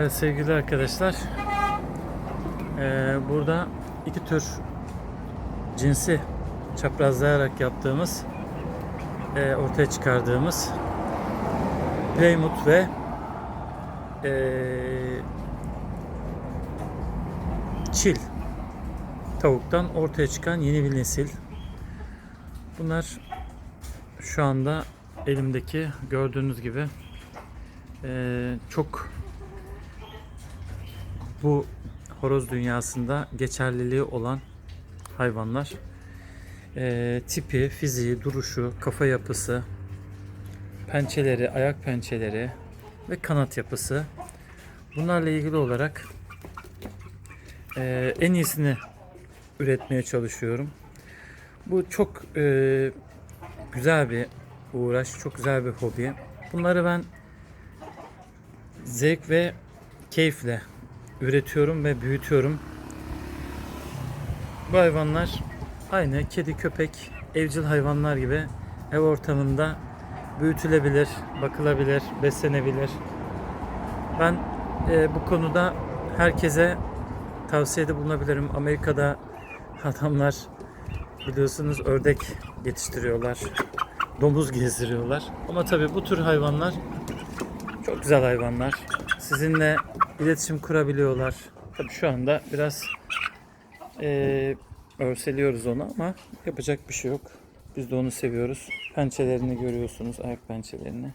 Evet sevgili arkadaşlar. eee, burada iki tür cinsi çaprazlayarak yaptığımız eee, ortaya çıkardığımız Plymouth ve eee çil tavuktan ortaya çıkan yeni bir nesil. Bunlar şu anda elimdeki gördüğünüz gibi eee, çok bu horoz dünyasında geçerliliği olan hayvanlar. Eee, tipi, fiziği, duruşu, kafa yapısı, pençeleri, ayak pençeleri ve kanat yapısı. Bunlarla ilgili olarak eee, en iyisini üretmeye çalışıyorum. Bu çok eee, güzel bir uğraş, çok güzel bir hobi. Bunları ben zevk ve keyifle üretiyorum ve büyütüyorum. Bu hayvanlar aynı kedi, köpek, evcil hayvanlar gibi ev ortamında büyütülebilir, bakılabilir, beslenebilir. Ben e, bu konuda herkese tavsiyede bulunabilirim. Amerika'da adamlar biliyorsunuz ördek yetiştiriyorlar, domuz gezdiriyorlar. Ama tabii bu tür hayvanlar çok güzel hayvanlar. Sizinle iletişim kurabiliyorlar. Tabii şu anda biraz eee örseliyoruz onu ama yapacak bir şey yok. Biz de onu seviyoruz. Pençelerini görüyorsunuz, ayak pençelerini.